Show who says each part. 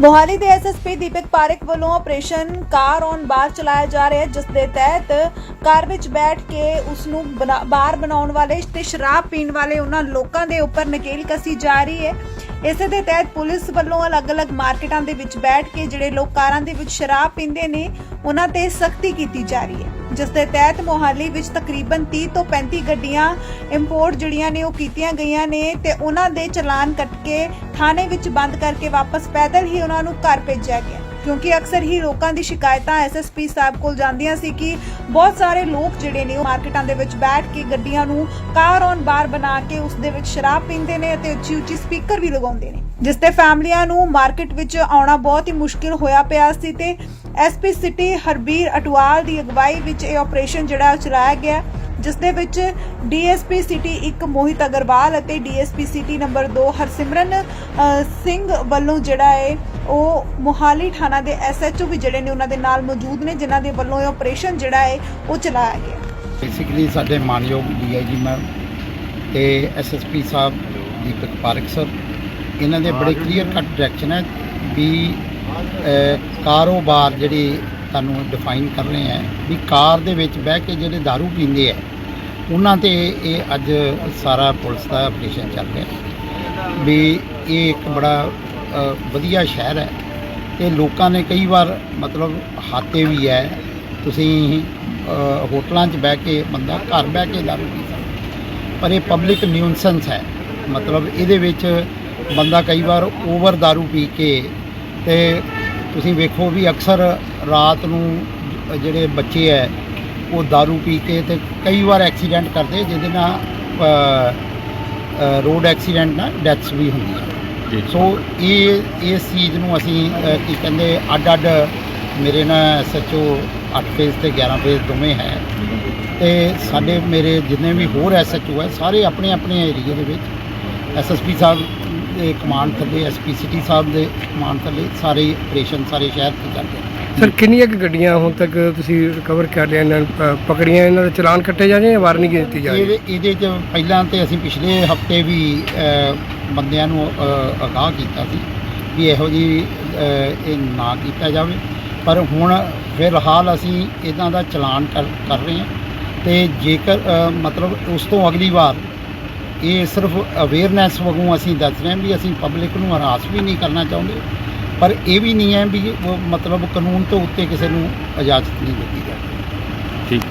Speaker 1: ਮੋਹਾਲੀ ਦੇ ਐਸਐਸਪੀ ਦੀਪਕ ਪਾਰਕ ਵੱਲੋਂ operation car on bar ਚਲਾਇਆ ਜਾ ਰਿਹਾ ਹੈ, ਜਿਸ ਦੇ ਤਹਿਤ ਕਾਰ ਵਿੱਚ ਬੈਠ ਕੇ ਉਸ ਨੂੰ ਬਣਾ- ਬਾਰ ਬਣਾਉਣ ਵਾਲੇ ਤੇ ਸ਼ਰਾਬ ਪੀਣ ਵਾਲੇ ਉਹਨਾਂ ਲੋਕਾਂ ਦੇ ਉੱਪਰ ਨਕੇਲ ਕਸੀ ਜਾ ਰਹੀ ਹੈ। ਇਸੇ ਦੇ ਤਹਿਤ ਪੁਲਿਸ ਵੱਲੋਂ ਅਲੱਗ-ਅਲੱਗ ਮਾਰਕੀਟਾਂ ਦੇ ਵਿੱਚ ਬੈਠ ਕੇ ਜਿਹੜੇ ਲੋਕ ਕਾਰਾਂ ਦੇ ਵਿੱਚ ਸ਼ਰਾਬ ਪੀਂਦੇ ਨੇ, ਉਹਨਾਂ ਤੇ ਸਖਤੀ ਕੀਤੀ ਜਾ ਰਹੀ ਹੈ। ਜਿਸ ਦੇ ਤਹਿਤ ਮੋਹਾਲੀ ਵਿੱਚ ਤਕਰੀਬਨ 30 ਤੋਂ 35 ਗੱਡੀਆਂ ਇੰਪੋਰਟ ਜਿਹੜੀਆਂ ਨੇ ਉਹ ਕੀਤੀਆਂ ਗਈਆਂ ਨੇ ਤੇ ਉਹਨਾਂ ਦੇ ਚਲਾਨ ਕੱਟ ਕੇ ਥਾਣੇ ਵਿੱਚ ਬੰਦ ਕਰਕੇ ਵਾਪਸ ਪੈਦਲ ਹੀ ਉਹਨਾਂ ਨੂੰ ਘਰ ਭੇਜਿਆ ਗਿਆ। ਕਿਉਂਕਿ ਅਕਸਰ ਹੀ ਲੋਕਾਂ ਦੀ ਸ਼ਿਕਾਇਤਾਂ ਐਸਐਸਪੀ ਸਾਹਿਬ ਕੋਲ ਜਾਂਦੀਆਂ ਸੀ ਕਿ ਬਹੁਤ ਸਾਰੇ ਲੋਕ ਜਿਹੜੇ ਨੇ ਉਹ ਮਾਰਕੀਟਾਂ ਦੇ ਵਿੱਚ ਬੈਠ ਕੇ ਗੱਡੀਆਂ ਨੂੰ ਕਾਰ ਔਨ ਬਾਰ ਬਣਾ ਕੇ ਉਸ ਦੇ ਵਿੱਚ ਸ਼ਰਾਬ ਪੀਂਦੇ ਨੇ ਅਤੇ ਉੱਚੀ ਉੱਚੀ ਸਪੀਕਰ ਵੀ ਲਗਾਉਂਦੇ ਨੇ। ਜਿਸ ਤੇ ਫੈਮਲੀਆਂ ਨੂੰ ਮਾਰਕੀਟ ਵਿੱਚ ਆਉਣਾ ਬਹੁਤ ਹੀ ਮੁਸ਼ਕਿਲ ਹੋਇਆ ਪਿਆ ਸੀ ਤੇ ਐਸਪੀ ਸਿਟੀ ਹਰਬੀਰ ਅਟਵਾਲ ਦੀ ਅਗਵਾਈ ਵਿੱਚ ਇਹ ਆਪਰੇਸ਼ਨ ਜਿਹੜਾ ਚਲਾਇਆ ਗਿਆ ਜਿਸ ਦੇ ਵਿੱਚ ਡੀਐਸਪੀ ਸਿਟੀ 1 ਮੋਹਿਤ ਅਗਰਵਾਲ ਅਤੇ DSP city number 2 Harsimran Singh ਵੱਲੋਂ ਜਿਹੜਾ ਹੈ ਉਹ ਮੋਹਾਲੀ ਥਾਣਾ ਦੇ ਐਸਐਚਓ ਵੀ ਜਿਹੜੇ ਨੇ ਉਹਨਾਂ ਦੇ ਨਾਲ ਮੌਜੂਦ ਨੇ ਜਿਨ੍ਹਾਂ ਦੇ ਵੱਲੋਂ ਇਹ ਆਪਰੇਸ਼ਨ ਜਿਹੜਾ ਹੈ ਉਹ ਚਲਾਇਆ ਗਿਆ
Speaker 2: ਬੇਸਿਕਲੀ ਸਾਡੇ ਮਾਨਯੋਗ ਡੀਆਈਜੀ ਮੈਮ ਤੇ ਐਸਐਸਪੀ ਸਾਹਿਬ ਦੀਪਕ ਪਾਰਕ ਸਰ ਇਹਨਾਂ ਦੇ ਬੜੇ ਕਲੀਅਰ ਕੱਟ ਡਾਇਰੈਕਸ਼ਨ ਹੈ ਵੀ ਕਾਰੋਬਾਰ ਜਿਹੜੀ ਤੁਹਾਨੂੰ ਡਿਫਾਈਨ ਕਰਨੇ ਹੈ, ਵੀ ਕਾਰ ਦੇ ਵਿੱਚ ਬਹਿ ਕੇ ਜਿਹੜੇ दारू ਪੀਂਦੇ ਹੈ, ਉਹਨਾਂ ਤੇ ਇਹ ਅੱਜ ਸਾਰਾ ਪੁਲਿਸ ਦਾ ਆਪਰੇਸ਼ਨ ਚੱਲ ਰਿਹਾ ਵੀ ਇਹ ਇੱਕ ਬੜਾ ਵਧੀਆ ਸ਼ਹਿਰ ਹੈ। ਤੇ ਲੋਕਾਂ ਨੇ ਕਈ ਵਾਰ ਮਤਲਬ ਹਾਤੇ ਵੀ ਹੈ, ਤੁਸੀਂ ਹੋਟਲਾਂ 'ਚ ਬਹਿ ਕੇ ਬੰਦਾ ਘਰ ਬਹਿ ਕੇ ਦਾਰੂ ਪੀ ਸਕਦਾ ਪਰ ਇਹ ਪਬਲਿਕ ਨਿਊਨਸੈਂਸ ਹੈ। ਮਤਲਬ ਇਹਦੇ ਵਿੱਚ ਬੰਦਾ ਕਈ ਵਾਰ ਓਵਰ ਦਾਰੂ ਪੀ ਕੇ ਤੇ ਤੁਸੀਂ ਵੇਖੋ ਵੀ ਅਕਸਰ ਰਾਤ ਨੂੰ ਜਿਹੜੇ ਬੱਚੇ ਹੈ ਉਹ ਦਾਰੂ ਪੀ ਕੇ ਤੇ ਕਈ ਵਾਰ ਐਕਸੀਡੈਂਟ ਕਰਦੇ ਜਿਹਦੇ ਨਾਲ ਰੋਡ ਐਕਸੀਡੈਂਟ ਨਾਲ ਡੈਥਸ ਵੀ ਹੁੰਦੀਆਂ ਸੋ ਇਹ ਇਸ ਚੀਜ਼ ਨੂੰ ਅਸੀਂ ਕੀ ਕਹਿੰਦੇ ਅੱਡ ਅੱਡ ਮੇਰੇ ਨਾਲ ਐਸਐਚਓ 8 ਫੇਜ਼ ਤੇ 11 ਫੇਜ਼ ਦੋਵੇਂ ਹੈ। ਤੇ ਸਾਡੇ ਮੇਰੇ ਜਿੰਨੇ ਵੀ ਹੋਰ ਐਸਐਚਓ ਹੈ ਸਾਰੇ ਆਪਣੇ ਆਪਣੇ ਏਰੀਆ ਦੇ ਵਿੱਚ ਐਸਐਸਪੀ ਸਾਹਿਬ ਦੇ ਕਮਾਂਡ ਥੱਲੇ ਐਸਪੀ ਸਿਟੀ ਸਾਹਿਬ ਦੇ ਕਮਾਂਡ ਥੱਲੇ ਸਾਰੇ ਆਪਰੇਸ਼ਨ ਸਾਰੇ ਸ਼ਹਿਰ 'ਚ ਚੱਲਦੇ ਨੇ
Speaker 3: ਸਰ ਕਿੰਨੀਆਂ ਕੁ ਗੱਡੀਆਂ ਹੁਣ ਤੱਕ ਤੁਸੀਂ ਰਿਕਵਰ ਕਰ ਲਿਆ? ਇਹਨਾਂ ਨੂੰ ਪਕੜੀਆਂ ਇਹਨਾਂ ਦੇ ਚਲਾਨ ਕੱਟੇ ਜਾ ਰਹੇ ਜਾਂ ਵਾਰਨਿੰਗ ਦਿੱਤੀ ਜਾ ਰਹੀ ਹੈ?
Speaker 2: ਇਹਦੇ ਇਹਦੇ 'ਚ ਪਹਿਲਾਂ ਤੇ ਅਸੀਂ ਪਿਛਲੇ ਹਫ਼ਤੇ ਵੀ ਅ, ਬੰਦਿਆਂ ਨੂੰ ਅ, ਅਗਾਹ ਕੀਤਾ ਸੀ ਵੀ ਇਹੋ ਜੀ ਇਹ ਨਾ ਕੀਤਾ ਜਾਵੇ। ਪਰ ਹੁਣ ਫਿਲਹਾਲ ਅਸੀਂ ਇਹਨਾਂ ਦਾ ਚਲਾਨ ਕਰ ਕਰ ਰਹੇ ਹਾਂ। ਤੇ ਜੇਕਰ ਅ, ਮਤਲਬ ਉਸ ਤੋਂ ਅਗਲੀ ਵਾਰ ਇਹ ਸਿਰਫ ਅਵੇਅਰਨੈਸ ਵਗੋਂ ਅਸੀਂ ਦੱਸ ਰਹੇ ਹਾਂ ਵੀ ਅਸੀਂ ਪਬਲਿਕ ਨੂੰ ਹਰਾਸ ਵੀ ਨਹੀਂ ਕਰਨਾ ਚਾਹੁੰਦੇ, ਪਰ ਇਹ ਵੀ ਨਹੀਂ ਹੈ ਵੀ ਉਹ ਮਤਲਬ ਕਾਨੂੰਨ ਤੋਂ ਉੱਤੇ ਕਿਸੇ ਨੂੰ ਇਜਾਜ਼ਤ ਨਹੀਂ ਦਿੱਤੀ ਜਾਂਦੀ
Speaker 3: ਠੀਕ।